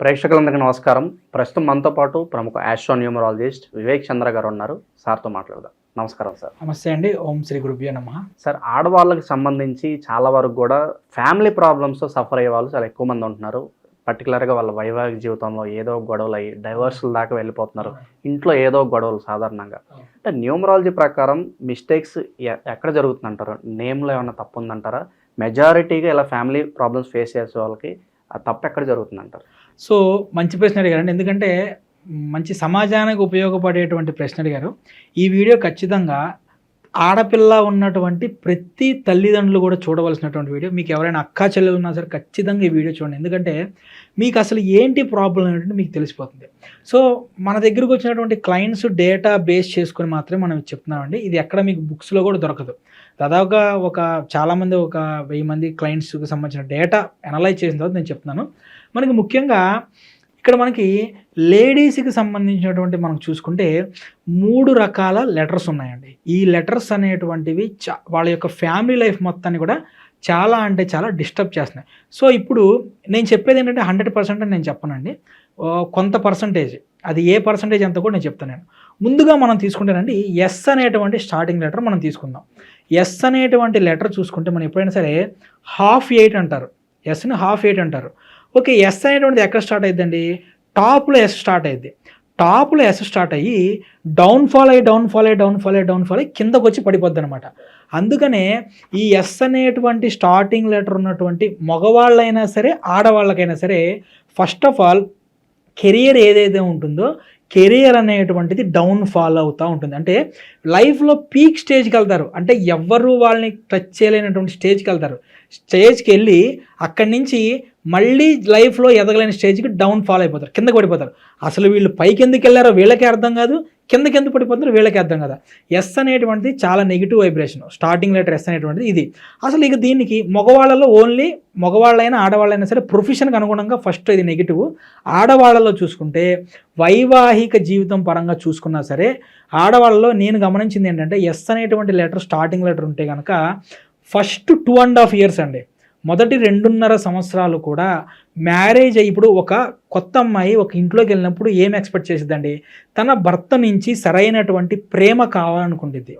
ప్రేక్షకులందరికీ నమస్కారం. ప్రస్తుతం మనతో పాటు ప్రముఖ ఆస్ట్రోన్యూమరాలజిస్ట్ వివేక్ చంద్ర గారు ఉన్నారు. సార్తో మాట్లాడదాం. నమస్కారం సార్. నమస్తే అండి. ఓం శ్రీ గురుభ్యో నమ. సార్ ఆడవాళ్ళకి సంబంధించి చాలా వరకు కూడా ఫ్యామిలీ ప్రాబ్లమ్స్ సఫర్ అయ్యే వాళ్ళు చాలా ఎక్కువ మంది ఉంటున్నారు. పర్టికులర్గా వాళ్ళ వైవాహిక జీవితంలో ఏదో గొడవలు అయ్యి డైవర్సుల దాకా వెళ్ళిపోతున్నారు. ఇంట్లో ఏదో గొడవలు సాధారణంగా. అంటే న్యూమరాలజీ ప్రకారం మిస్టేక్స్ ఎక్కడ జరుగుతుందంటారు? నేమ్లో ఏమైనా తప్పు ఉందంటారా మెజారిటీగా ఇలా ఫ్యామిలీ ప్రాబ్లమ్స్ ఫేస్ చేసే వాళ్ళకి ఆ తప్పు ఎక్కడ జరుగుతుందంటారు? సో మంచి ప్రశ్న అడిగారండి. ఎందుకంటే మంచి సమాజానికి ఉపయోగపడేటువంటి ప్రశ్న అడిగారు. ఈ వీడియో ఖచ్చితంగా ఆడపిల్ల ఉన్నటువంటి ప్రతి తల్లిదండ్రులు కూడా చూడవలసినటువంటి వీడియో. మీకు ఎవరైనా అక్కా చెల్లెలు ఉన్నా సరే ఖచ్చితంగా ఈ వీడియో చూడండి. ఎందుకంటే మీకు అసలు ఏంటి ప్రాబ్లం ఏంటంటే మీకు తెలిసిపోతుంది. సో మన దగ్గరకు వచ్చినటువంటి క్లయింట్స్ డేటా బేస్ చేసుకొని మాత్రమే మనం చెప్తున్నామండి. ఇది ఎక్కడ మీకు బుక్స్లో కూడా దొరకదు. దాదాపుగా ఒక చాలామంది ఒక వెయ్యి మంది క్లయింట్స్కి సంబంధించిన డేటా అనలైజ్ చేసిన తర్వాత నేను చెప్తున్నాను. మనకి ముఖ్యంగా ఇక్కడ మనకి లేడీస్కి సంబంధించినటువంటి మనం చూసుకుంటే మూడు రకాల లెటర్స్ ఉన్నాయండి. ఈ లెటర్స్ అనేటువంటివి చా వాళ్ళ యొక్క ఫ్యామిలీ లైఫ్ మొత్తాన్ని కూడా చాలా అంటే చాలా డిస్టర్బ్ చేస్తున్నాయి. సో ఇప్పుడు నేను చెప్పేది ఏంటంటే హండ్రెడ్ పర్సెంట్ నేను చెప్పనండి. కొంత పర్సంటేజ్ అది ఏ పర్సంటేజ్ అంత కూడా నేను చెప్తాను నేను. ముందుగా మనం తీసుకుంటేనండి ఎస్ అనేటువంటి స్టార్టింగ్ లెటర్ మనం తీసుకుందాం. ఎస్ అనేటువంటి లెటర్ చూసుకుంటే మనం ఎప్పుడైనా సరే హాఫ్ ఎయిట్ అంటారు. ఎస్ని హాఫ్ ఎయిట్ అంటారు. ఓకే ఎస్ అనేటువంటిది ఎక్కడ స్టార్ట్ అయ్యిందండి టాప్లో ఎస్ స్టార్ట్ అయ్యింది టాప్లో ఎస్ స్టార్ట్ అయ్యి డౌన్ ఫాల్ అయ్యి డౌన్ ఫాల్ అయ్యి డౌన్ ఫాల్ అయ్యి డౌన్ ఫాల్ అయ్యి కిందకు వచ్చి పడిపోద్ది అనమాట అందుకనే ఈ ఎస్ అనేటువంటి స్టార్టింగ్ లెటర్ ఉన్నటువంటి మగవాళ్ళైనా సరే ఆడవాళ్ళకైనా సరే ఫస్ట్ ఆఫ్ ఆల్ కెరియర్ ఏదైతే ఉంటుందో కెరియర్ అనేటువంటిది డౌన్ ఫాల్ అవుతూ ఉంటుంది. అంటే లైఫ్లో పీక్ స్టేజ్కి వెళ్తారు. అంటే ఎవ్వరు వాళ్ళని టచ్ చేయలేనటువంటి స్టేజ్కి వెళ్తారు. స్టేజ్కి వెళ్ళి అక్కడి నుంచి మళ్ళీ లైఫ్లో ఎదగలేని స్టేజ్కి డౌన్ ఫాల్ అయిపోతారు. కిందకి పడిపోతారు. అసలు వీళ్ళు పైకి ఎందుకు వెళ్ళారో వీళ్ళకే అర్థం కాదు. కిందకి ఎందుకు పడిపోతారో వీళ్ళకి అర్థం కాదు? ఎస్ అనేటువంటిది చాలా negative vibration starting letter S అనేటువంటిది ఇది. అసలు ఇక దీనికి మగవాళ్ళలో ఓన్లీ మగవాళ్ళైనా ఆడవాళ్ళైనా సరే ప్రొఫెషన్కి అనుగుణంగా ఫస్ట్ ఇది నెగిటివ్ ఆడవాళ్ళలో చూసుకుంటే వైవాహిక జీవితం పరంగా చూసుకున్నా సరే ఆడవాళ్ళలో నేను గమనించింది ఏంటంటే ఎస్ అనేటువంటి లెటర్ స్టార్టింగ్ లెటర్ ఉంటే కనుక first two and half years అండి. మొదటి రెండున్నర సంవత్సరాలు కూడా మ్యారేజ్ అయ్యి ఇప్పుడు ఒక కొత్త అమ్మాయి ఒక ఇంట్లోకి వెళ్ళినప్పుడు ఏం ఎక్స్పెక్ట్ చేసిద్దండి? తన భర్త నుంచి సరైనటువంటి ప్రేమ కావాలనుకుంటుంది.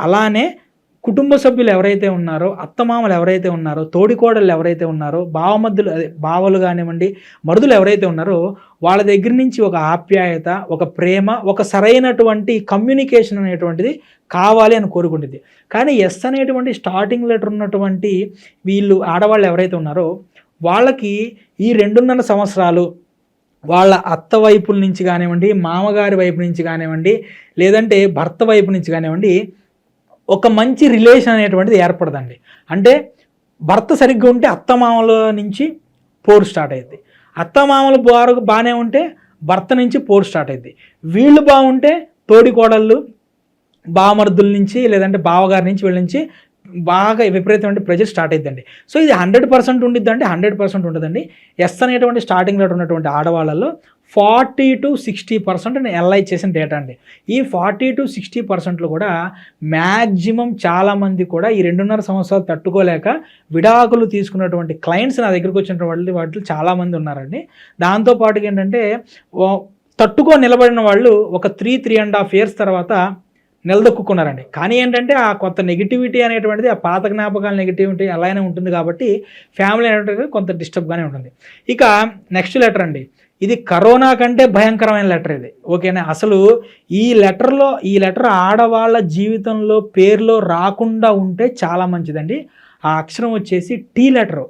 అలానే కుటుంబ సభ్యులు ఎవరైతే ఉన్నారో అత్తమామలు ఎవరైతే ఉన్నారో తోడికోడలు ఎవరైతే ఉన్నారో బావమద్దులు అదే బావలు కానివ్వండి మరుదులు ఎవరైతే ఉన్నారో వాళ్ళ దగ్గర నుంచి ఒక ఆప్యాయత ఒక ప్రేమ ఒక సరైనటువంటి కమ్యూనికేషన్ అనేటువంటిది కావాలి అని కోరుకుంటుంది. కానీ ఎస్ అనేటువంటి స్టార్టింగ్ లెటర్ ఉన్నటువంటి వీళ్ళు ఆడవాళ్ళు ఎవరైతే ఉన్నారో వాళ్ళకి ఈ రెండున్నర సంవత్సరాలు వాళ్ళ అత్త వైపుల నుంచి కానివ్వండి మామగారి వైపు నుంచి కానివ్వండి లేదంటే భర్త వైపు నుంచి కానివ్వండి ఒక మంచి రిలేషన్ అనేటువంటిది ఏర్పడదండి. అంటే భర్త సరిగ్గా ఉంటే అత్తమామల నుంచి పోరు స్టార్ట్ అయ్యింది అత్తమామలు బారు బాగానే ఉంటే భర్త నుంచి పోరు స్టార్ట్ అయ్యింది వీళ్ళు బాగుంటే తోడి కోడళ్ళు బావమరుదుల నుంచి లేదంటే బావగారి నుంచి వీళ్ళ నుంచి బాగా విపరీతమైన ప్రెజర్ స్టార్ట్ అయిద్దండి. సో ఇది హండ్రెడ్ పర్సెంట్ ఉండిద్దండి హండ్రెడ్ పర్సెంట్ ఉంటుందండి. ఎస్ అనేటువంటి స్టార్టింగ్ ఉన్నటువంటి ఆడవాళ్ళలో ఫార్టీ టు సిక్స్టీ పర్సెంట్ నేను ఎల్ఐ చేసిన డేటా అండి. ఈ ఫార్టీ టు సిక్స్టీ పర్సెంట్లు కూడా మ్యాక్సిమం చాలామంది కూడా ఈ రెండున్నర సంవత్సరాలు తట్టుకోలేక విడాకులు తీసుకున్నటువంటి క్లయింట్స్ నా దగ్గరికి వచ్చినటువంటి వాళ్ళు వాటిలో చాలామంది ఉన్నారండి. దాంతోపాటుగా ఏంటంటే తట్టుకో నిలబడిన వాళ్ళు ఒక three three and half years తర్వాత నిలదొక్కున్నారండి కానీ ఏంటంటే ఆ కొత్త నెగిటివిటీ అనేటువంటిది ఆ పాత జ్ఞాపకాల నెగిటివిటీ అలానే ఉంటుంది కాబట్టి ఫ్యామిలీ అనేటువంటిది కొంత డిస్టర్బ్గానే ఉంటుంది. ఇక నెక్స్ట్ లెటర్ అండి. ఇది కరోనా కంటే భయంకరమైన లెటర్ ఇది. ఓకేనా? అసలు ఈ లెటర్లో ఈ లెటర్ ఆడవాళ్ళ జీవితంలో పేర్లో రాకుండా ఉంటే చాలా మంచిదండి. ఆ అక్షరం వచ్చేసి టీ లెటర్.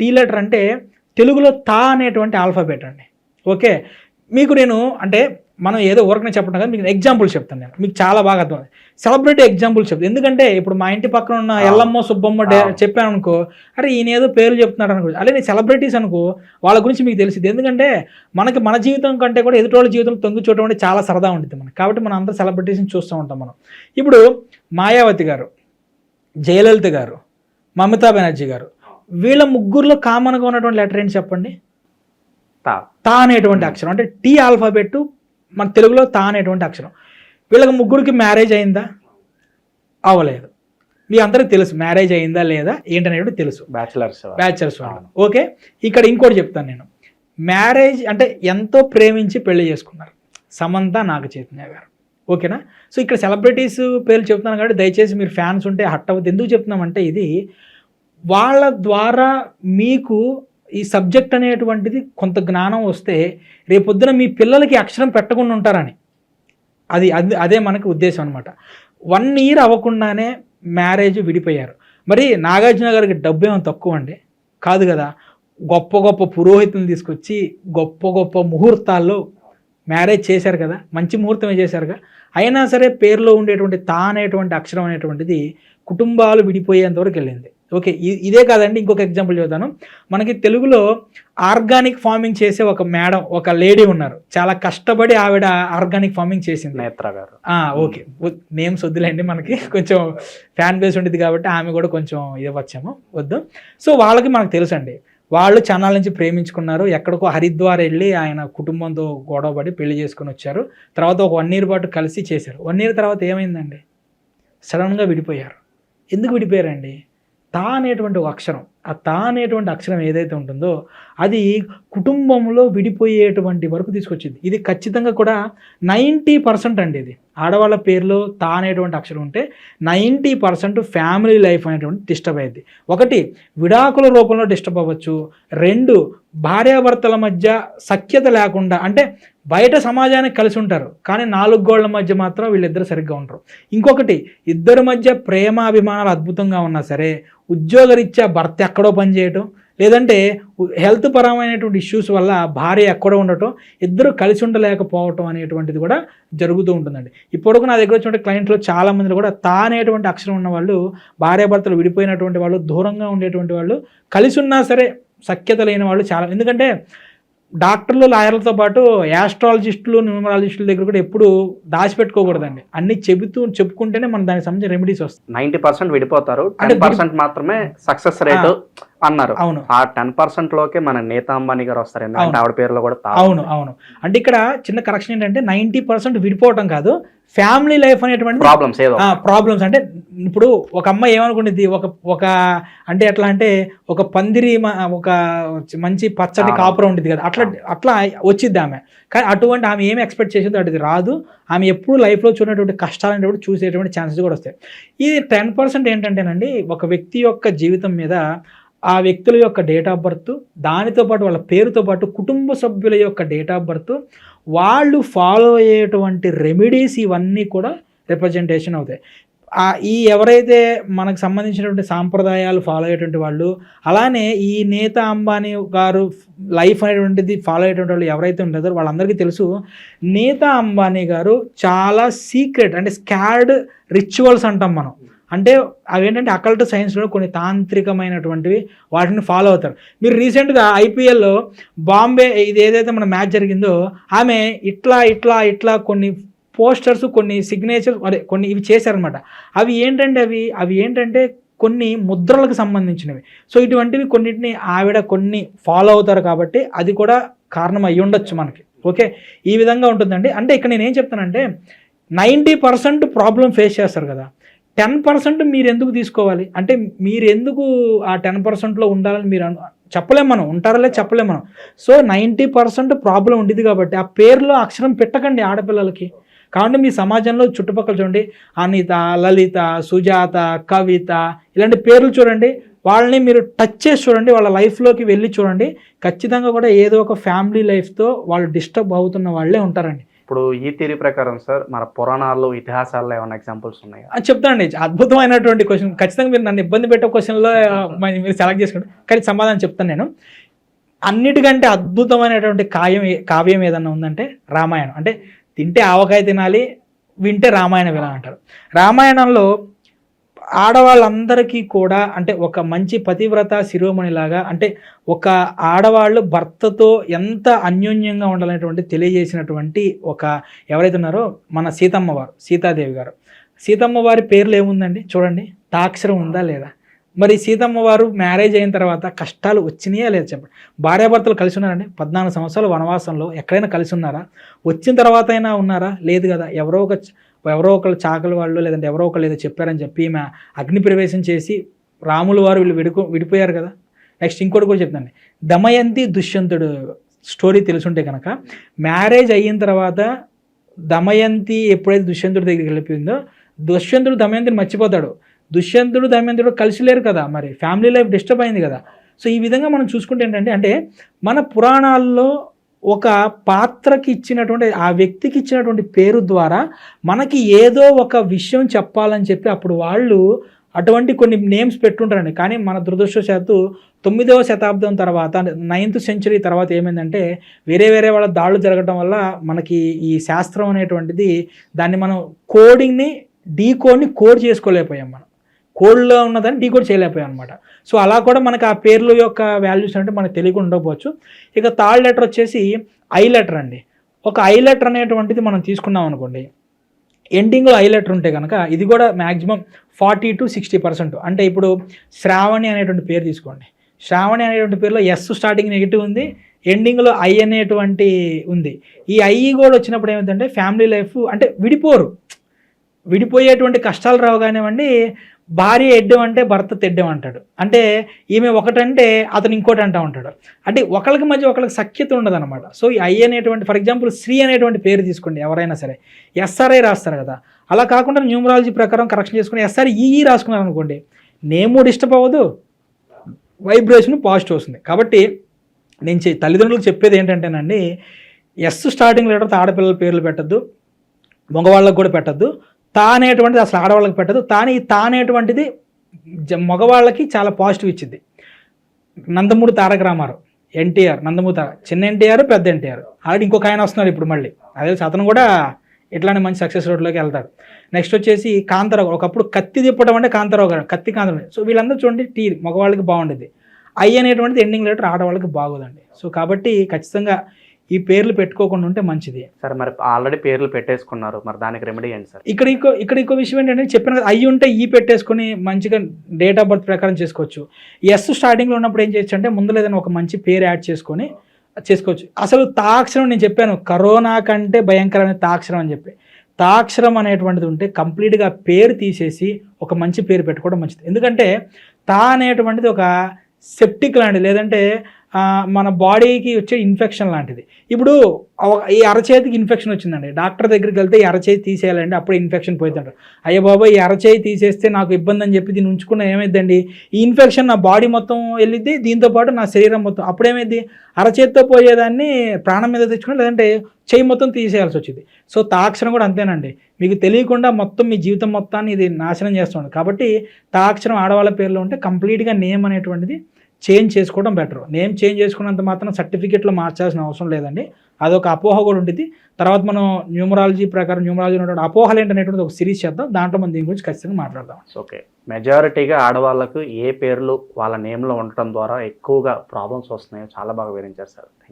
టీ లెటర్ అంటే తెలుగులో తా అనేటువంటి ఆల్ఫాబెట్ అండి. ఓకే? మీకు నేను అంటే మనం ఏదో ఊరకనే చెప్పడం కదా మీకు ఎగ్జాంపుల్ చెప్తాను నేను. మీకు చాలా బాగా అర్థం సెలబ్రిటీ ఎగ్జాంపుల్ చెప్తాను. ఎందుకంటే ఇప్పుడు మా ఇంటి పక్కన ఉన్న ఎల్లమ్మ సుబ్బమ్మ. చెప్పాను అనుకో అరే ఈయన ఏదో పేర్లు చెప్తున్నాడు అనుకో అదే నేను సెలబ్రిటీస్ అనుకో వాళ్ళ గురించి మీకు తెలిసింది ఎందుకంటే మనకి మన జీవితం కంటే కూడా ఎదుటి వాళ్ళ జీవితం తొంగి చూడటం అంటే చాలా సరదా ఉంటుంది మనకి. కాబట్టి మనం అందరూ సెలబ్రిటీస్ని చూస్తూ ఉంటాం మనం. ఇప్పుడు మాయావతి గారు జయలలిత గారు మమతా బెనర్జీ గారు వీళ్ళ ముగ్గురులో కామన్గా ఉన్నటువంటి లెటర్ ఏంటి చెప్పండి? తా. తా అనేటువంటి అక్షరం. అంటే టీ ఆల్ఫాబెట్ మన తెలుగులో తా అనేటువంటి అక్షరం. వీళ్ళకి ముగ్గురికి మ్యారేజ్ అయిందా? అవ్వలేదు. మీ అందరికి తెలుసు మ్యారేజ్ అయిందా లేదా ఏంటనేది తెలుసు. బ్యాచిలర్స్ బ్యాచలర్స్ వాళ్ళు ఓకే? ఇక్కడ ఇంకోటి చెప్తాను నేను. మ్యారేజ్ అంటే ఎంతో ప్రేమించి పెళ్ళి చేసుకున్నారు. సమంత నాగ చైతన్య గారు. ఓకేనా? సో ఇక్కడ సెలబ్రిటీస్ పేర్లు చెప్తున్నాను కాబట్టి దయచేసి మీరు ఫ్యాన్స్ ఉంటే హట్ అవ్వద్దు. ఎందుకు చెప్తున్నామంటే ఇది వాళ్ళ ద్వారా మీకు ఈ సబ్జెక్ట్ అనేటువంటిది కొంత జ్ఞానం వస్తే రేపొద్దున మీ పిల్లలకి అక్షరం పెట్టకుండా ఉంటారని. అది అది అదే మనకి ఉద్దేశం అనమాట వన్ ఇయర్ అవ్వకుండానే మ్యారేజ్ విడిపోయారు. మరి నాగార్జున గారికి డబ్బు ఏమైనా తక్కువ అండి? కాదు కదా. గొప్ప గొప్ప పురోహితులను తీసుకొచ్చి గొప్ప గొప్ప ముహూర్తాల్లో మ్యారేజ్ చేశారు కదా. మంచి ముహూర్తమే చేశారుగా. అయినా సరే పేరులో ఉండేటువంటి తా అనేటువంటి అక్షరం అనేటువంటిది కుటుంబాలు విడిపోయేంతవరకు వెళ్ళింది. ఓకే ఇదే కాదండి ఇంకొక ఎగ్జాంపుల్ చెబుతాను. మనకి తెలుగులో ఆర్గానిక్ ఫార్మింగ్ చేసే ఒక మేడం ఒక లేడీ ఉన్నారు. చాలా కష్టపడి ఆవిడ ఆర్గానిక్ ఫార్మింగ్ చేసింది. నేత్ర గారు. ఓకే. నేమ్స్ వద్దులేండి మనకి. కొంచెం ఫ్యాన్ బేస్ ఉంటుంది కాబట్టి ఆమె కూడా కొంచెం ఇది వచ్చాము వద్దు. సో వాళ్ళకి మనకు తెలుసు అండి వాళ్ళు చనాల నుంచి ప్రేమించుకున్నారు. ఎక్కడికో హరిద్వార్ వెళ్ళి ఆయన కుటుంబంతో గొడవపడి పెళ్ళి చేసుకొని వచ్చారు. తర్వాత ఒక వన్ ఇయర్ పాటు కలిసి చేశారు. వన్ ఇయర్ తర్వాత ఏమైందండి? సడన్గా విడిపోయారు. ఎందుకు విడిపోయారండి? తా అనేటువంటి ఒక అక్షరం. ఆ తా అనేటువంటి అక్షరం ఏదైతే ఉంటుందో అది కుటుంబంలో విడిపోయేటువంటి వరకు తీసుకొచ్చింది. ఇది ఖచ్చితంగా కూడా నైంటీ పర్సెంట్ అండి ఇది. ఆడవాళ్ళ పేరులో తా అనేటువంటి అక్షరం ఉంటే నైంటీ పర్సెంట్ ఫ్యామిలీ లైఫ్ అనేటువంటి డిస్టర్బ్ అయ్యింది. ఒకటి విడాకుల రూపంలో డిస్టర్బ్ అవ్వచ్చు. రెండు భార్యాభర్తల మధ్య సఖ్యత లేకుండా అంటే బయట సమాజానికి కలిసి ఉంటారు కానీ నాలుగు గోళ్ళ మధ్య మాత్రం వీళ్ళిద్దరు సరిగ్గా ఉంటారు ఇంకొకటి ఇద్దరి మధ్య ప్రేమ అభిమానాలు అద్భుతంగా ఉన్నా సరే ఉద్యోగరీత్యా భర్త ఎక్కడో పనిచేయటం లేదంటే హెల్త్ పరమైనటువంటి ఇష్యూస్ వల్ల భార్య ఎక్కడో ఉండటం ఇద్దరు కలిసి ఉండలేకపోవటం అనేటువంటిది కూడా జరుగుతూ ఉంటుందండి. ఇప్పటివరకు నా దగ్గర వచ్చినటువంటి క్లయింట్లు చాలా కూడా తా అనేటువంటి అక్షరం ఉన్న వాళ్ళు భార్యాభర్తలు విడిపోయినటువంటి వాళ్ళు దూరంగా ఉండేటువంటి వాళ్ళు కలిసి ఉన్నా సరే సఖ్యత లేని వాళ్ళు చాలా. ఎందుకంటే డాక్టర్లు లాయర్లతో పాటు యాస్ట్రాలజిస్టులు న్యూమరాలజిస్టుల దగ్గర కూడా ఎప్పుడు దాచిపెట్టుకోకూడదండి. అన్ని చెబుతూ చెప్పుకుంటేనే మనం దానికి సంబంధించిన రెమెడీస్ వస్తాయి. నైన్టీ పర్సెంట్ విడిపోతారు. అంటే పర్సెంట్ మాత్రమే సక్సెస్ రేట్. అన్నారు. అవును. ఆ టెన్ పర్సెంట్ లోకే మన నేతా అంబానీ గారు వస్తారు. ఎందుకంటే. ఆవిడ పేరులో కూడా అవును అవును. అంటే ఇక్కడ చిన్న కరెక్షన్ ఏంటంటే నైంటీ పర్సెంట్ విడిపోవటం కాదు ఫ్యామిలీ లైఫ్ అనేటువంటి ప్రాబ్లమ్స్ ఏదో. ప్రాబ్లమ్స్ అంటే ఇప్పుడు ఒక అమ్మాయి ఏమనుకుంటుంది ఒక ఒక అంటే ఎట్లా అంటే ఒక పందిరి ఒక మంచి పచ్చటి. కాపురం ఉంటుంది కదా అట్లా. అట్లా వచ్చిద్ది ఆమె. కానీ అటువంటి ఆమె ఏమి ఎక్స్పెక్ట్ చేసిందో అటు రాదు. ఆమె ఎప్పుడు లైఫ్లో చూడేటువంటి కష్టాలు అనేటువంటి చూసేటువంటి ఛాన్సెస్ కూడా వస్తాయి. ఇది టెన్ పర్సెంట్ ఏంటంటేనండి ఒక వ్యక్తి యొక్క జీవితం మీద ఆ వ్యక్తుల యొక్క డేట్ ఆఫ్ బర్త్ దానితో పాటు వాళ్ళ పేరుతో పాటు కుటుంబ సభ్యుల యొక్క డేట్ ఆఫ్ బర్త్ వాళ్ళు ఫాలో అయ్యేటువంటి రెమెడీస్ ఇవన్నీ కూడా రిప్రజెంటేషన్ అవుతాయి. ఈ ఎవరైతే మనకు సంబంధించినటువంటి సాంప్రదాయాలు ఫాలో అయ్యేటువంటి వాళ్ళు అలానే ఈ నేత అంబానీ గారు లైఫ్ అనేటువంటిది ఫాలో అయ్యేటువంటి వాళ్ళు ఎవరైతే ఉంటారో వాళ్ళందరికీ తెలుసు నేత అంబానీ గారు చాలా సీక్రెట్ అంటే స్కార్డ్ రిచువల్స్ అంటాం మనం. అంటే అవేంటంటే అకల్ట్ సైన్స్లో కొన్ని తాంత్రికమైనటువంటివి వాటిని ఫాలో అవుతారు. మీరు రీసెంట్గా ఐపీఎల్లో బాంబే ఇది ఏదైతే మన మ్యాచ్ జరిగిందో ఆమె ఇట్లా ఇట్లా ఇట్లా కొన్ని పోస్టర్స్ కొన్ని సిగ్నేచర్స్ అదే కొన్ని ఇవి చేశారనమాట అవి ఏంటంటే అవి అవి ఏంటంటే కొన్ని ముద్రలకు సంబంధించినవి. సో ఇటువంటివి కొన్నిటిని ఆవిడ కొన్ని ఫాలో అవుతారు కాబట్టి అది కూడా కారణం అయ్యి ఉండొచ్చు మనకి. ఓకే? ఈ విధంగా ఉంటుందండి. అంటే ఇక్కడ నేను ఏం చెప్తానంటే నైంటీ పర్సెంట్ ప్రాబ్లం ఫేస్ చేస్తారు కదా. టెన్ పర్సెంట్ మీరు ఎందుకు తీసుకోవాలి? అంటే మీరు ఎందుకు ఆ టెన్ పర్సెంట్లో ఉండాలని మీరు చెప్పలేం మనం ఉంటారలే చెప్పలేం మనం. సో నైంటీ పర్సెంట్ ప్రాబ్లం ఉండేది కాబట్టి ఆ పేరులో అక్షరం పెట్టకండి ఆడపిల్లలకి. కాబట్టి మీ సమాజంలో చుట్టుపక్కల చూడండి అనిత లలిత సుజాత కవిత ఇలాంటి పేర్లు చూడండి వాళ్ళని మీరు టచ్ చేసి చూడండి వాళ్ళ లైఫ్లోకి వెళ్ళి చూడండి ఖచ్చితంగా కూడా ఏదో ఒక ఫ్యామిలీ లైఫ్తో వాళ్ళు డిస్టర్బ్ అవుతున్న వాళ్ళే ఉంటారండి. ఇప్పుడు ఈ థియరీ ప్రకారం సార్ మన పురాణాల్లో ఇతిహాసాల్లో ఏమైనా ఎగ్జాంపుల్స్ ఉన్నాయా? అని చెప్తానండి. అద్భుతమైనటువంటి క్వశ్చన్ ఖచ్చితంగా మీరు నన్ను ఇబ్బంది పెట్టే క్వశ్చన్లో మీరు సెలెక్ట్ చేసుకోండి కానీ సమాధానం చెప్తాను నేను. అన్నిటికంటే అద్భుతమైనటువంటి కావ్యం కావ్యం ఏదన్నా ఉందంటే రామాయణం. అంటే తింటే ఆవకాయ తినాలి వింటే రామాయణం వినాలి అంటారు. రామాయణంలో ఆడవాళ్ళందరికీ కూడా అంటే ఒక మంచి పతివ్రత శిరోమణిలాగా అంటే ఒక ఆడవాళ్ళు భర్తతో ఎంత అన్యోన్యంగా ఉండాలనేటువంటి తెలియజేసినటువంటి ఒక ఎవరైతే ఉన్నారో మన సీతమ్మ వారు సీతాదేవి గారు. సీతమ్మ వారి పేర్లు ఏముందండి? చూడండి. తాక్షరం ఉందా లేదా? మరి సీతమ్మ వారు మ్యారేజ్ అయిన తర్వాత కష్టాలు వచ్చినాయా లేదా చెప్పండి. భార్యాభర్తలు కలిసి ఉన్నారండి. పద్నాలుగు సంవత్సరాలు వనవాసంలో ఎక్కడైనా కలిసి ఉన్నారా? వచ్చిన తర్వాత అయినా ఉన్నారా? లేదు కదా. ఎవరో ఒక ఎవరో ఒకళ్ళు చాకలి వాళ్ళు లేదంటే ఎవరో ఒకళ్ళు ఏదో చెప్పారని చెప్పి ఈమె అగ్ని ప్రవేశం చేసి రాములు వారు వీళ్ళు విడుకు విడిపోయారు కదా. నెక్స్ట్ ఇంకోటి కూడా చెప్తాను దమయంతి దుష్యంతుడు స్టోరీ తెలుసుంటే కనుక మ్యారేజ్ అయిన తర్వాత దమయంతి ఎప్పుడైతే దుష్యంతుడి దగ్గరికి వెళ్ళిపోయిందో దుష్యంతుడు దమయంతిని మర్చిపోతాడు. దుష్యంతుడు దమయంతుడు కలిసి లేరు కదా మరి. ఫ్యామిలీ లైఫ్ డిస్టర్బ్ అయింది కదా. సో ఈ విధంగా మనం చూసుకుంటే ఏంటంటే అంటే మన పురాణాల్లో ఒక పాత్రకి ఇచ్చినటువంటి ఆ వ్యక్తికి ఇచ్చినటువంటి పేరు ద్వారా మనకి ఏదో ఒక విషయం చెప్పాలని చెప్పి అప్పుడు వాళ్ళు అటువంటి కొన్ని నేమ్స్ పెట్టుంటారండి. కానీ మన దురదృష్టవశాత్తు తొమ్మిదవ శతాబ్దం తర్వాత నైన్త్ సెంచరీ తర్వాత ఏమైందంటే వేరే వేరే వాళ్ళ దాడులు జరగడం వల్ల మనకి ఈ శాస్త్రం అనేటువంటిది దాన్ని మనం కోడింగ్ని డీ కోడ్ని కోడ్ చేసుకోలేకపోయాం మనం. కోల్డ్లో ఉన్నదని డీ కూడా చేయలేకపోయాం అనమాట సో అలా కూడా మనకు ఆ పేర్ల యొక్క వాల్యూస్ అంటే మనకు తెలియకుండా ఉండకపోవచ్చు. ఇక థర్డ్ లెటర్ వచ్చేసి ఐ లెటర్ అండి. ఒక ఐ లెటర్ అనేటువంటిది మనం తీసుకున్నాం అనుకోండి. ఎండింగ్లో ఐ లెటర్ ఉంటే కనుక ఇది కూడా maximum forty to sixty percent. అంటే ఇప్పుడు శ్రావణి అనేటువంటి పేరు తీసుకోండి. శ్రావణి అనేటువంటి పేరులో ఎస్ స్టార్టింగ్ నెగిటివ్ ఉంది. ఎండింగ్లో ఐ అనేటువంటి ఉంది. ఈ ఐ కూడా వచ్చినప్పుడు ఏమైందంటే ఫ్యామిలీ లైఫ్ అంటే విడిపోరు. విడిపోయేటువంటి కష్టాలు రావు కానివ్వండి భార్య ఎడ్డం అంటే భర్త తెడ్డం అంటాడు అంటే ఈమె ఒకటంటే అతను ఇంకోటి అంటా ఉంటాడు. అంటే ఒకరికి మధ్య ఒకరికి సఖ్యత ఉండదు అనమాట సో ఈ ఐ అనేటువంటి ఫర్ ఎగ్జాంపుల్ శ్రీ అనేటువంటి పేరు తీసుకోండి ఎవరైనా సరే. ఎస్ఆర్ఐ రాస్తారు కదా. అలా కాకుండా న్యూమరాలజీ ప్రకారం కరెక్షన్ చేసుకుని ఎస్ఆర్ ఈఈ రాసుకున్నారు అనుకోండి నేమ్ డిస్టర్బ్ అవ్వదు వైబ్రేషన్ పాజిటివ్ వస్తుంది. కాబట్టి నేను చె- తల్లిదండ్రులకు చెప్పేది ఏంటంటేనండి ఎస్ స్టార్టింగ్ లెటర్తో ఆడపిల్లల పేర్లు పెట్టద్దు మగవాళ్ళకు కూడా పెట్టద్దు తా అనేటువంటిది అసలు ఆడవాళ్ళకి పెట్టదు. తానే తానేటువంటిది తా అనేటువంటిది జ- మగవాళ్ళకి చాలా పాజిటివ్ ఇచ్చింది నందమూరి తారక రామారావు ఎన్టీఆర్ నందమూరి తారక చిన్న ఎన్టీఆర్ పెద్ద ఎన్టీఆర్. ఆల్రెడీ ఇంకొక ఆయన వస్తున్నారు ఇప్పుడు మళ్ళీ. అదే అతను కూడా ఇట్లానే మంచి సక్సెస్ రోడ్లోకి వెళ్తాడు. నెక్స్ట్ వచ్చేసి కాంతారావు గారు. ఒకప్పుడు కత్తి తిప్పడం అంటే కాంతారావు గారు కత్తి కాంతారావు. సో వీళ్ళందరూ చూడండి టీ మగవాళ్ళకి బాగుండేది. ఐ అనేటువంటిది ఎండింగ్ లెటర్ ఆడవాళ్ళకి బాగోదండి. సో కాబట్టి ఖచ్చితంగా ఈ పేర్లు పెట్టుకోకుండా ఉంటే మంచిది. సార్ మరి ఆల్రెడీ పేర్లు పెట్టేసుకున్నారు. మరి దానికి రెమెడీ ఏంటి సార్? ఇక్కడ ఇంకో ఇక్కడ ఇంకో విషయం ఏంటంటే చెప్పిన కదా అయ్యి ఉంటే ఈ పెట్టేసుకొని మంచిగా డేట్ ఆఫ్ బర్త్ ప్రకారం చేసుకోవచ్చు. ఎస్ స్టార్టింగ్లో ఉన్నప్పుడు ఏం చేయొచ్చు అంటే ముందు ఏదైనా ఒక మంచి పేరు యాడ్ చేసుకొని చేసుకోవచ్చు. అసలు తాక్షరం నేను చెప్పాను కరోనా కంటే భయంకరమైన తాక్షరం అని చెప్పి. తాక్షరం అనేటువంటిది ఉంటే కంప్లీట్గా పేరు తీసేసి ఒక మంచి పేరు పెట్టుకోవడం మంచిది. ఎందుకంటే తా అనేటువంటిది ఒక సెప్టిక్ లాంటిది లేదంటే మన బాడీకి వచ్చే ఇన్ఫెక్షన్ లాంటిది. ఇప్పుడు ఈ అరచేతికి ఇన్ఫెక్షన్ వచ్చిందండి. డాక్టర్ దగ్గరికి వెళ్తే ఈ తీసేయాలండి అప్పుడే ఇన్ఫెక్షన్ పోతుంటారు అయ్యో బాబా ఈ అరచేయి తీసేస్తే నాకు ఇబ్బంది అని చెప్పి దీన్ని ఉంచుకున్న ఏమైందండి ఈ ఇన్ఫెక్షన్ నా బాడీ మొత్తం వెళ్ళిద్ది దీంతో పాటు నా శరీరం మొత్తం. అప్పుడేమైంది అరచేతితో పోయేదాన్ని ప్రాణం మీద తెచ్చుకుని లేదంటే చేయి మొత్తం తీసేయాల్సి వచ్చింది సో తాక్షణం కూడా అంతేనండి. మీకు తెలియకుండా మొత్తం మీ జీవితం మొత్తాన్ని ఇది నాశనం చేస్తుంది కాబట్టి తాక్షరం ఆడవాళ్ళ పేర్లో ఉంటే కంప్లీట్గా నేమ్ అనేటువంటిది చేంజ్ చేసుకోవడం బెటర్. నేమ్ చేంజ్ చేసుకున్నంత మాత్రం సర్టిఫికేట్లో మార్చాల్సిన అవసరం లేదండి. అదొక అపోహ కూడా ఉంటుంది తర్వాత మనం న్యూమరాలజీ ప్రకారం న్యూమరాలజీ ఉన్నటువంటి అపోహలు ఏంటనేటువంటి ఒక సిరీస్ చేద్దాం. దాంట్లో మనం దీని గురించి ఖచ్చితంగా మాట్లాడదాం. ఓకే మెజారిటీగా ఆడవాళ్ళకు ఏ పేర్లు వాళ్ళ నేమ్లో ఉండటం ద్వారా ఎక్కువగా ప్రాబ్లమ్స్ వస్తున్నాయో చాలా బాగా వివరించారు సార్.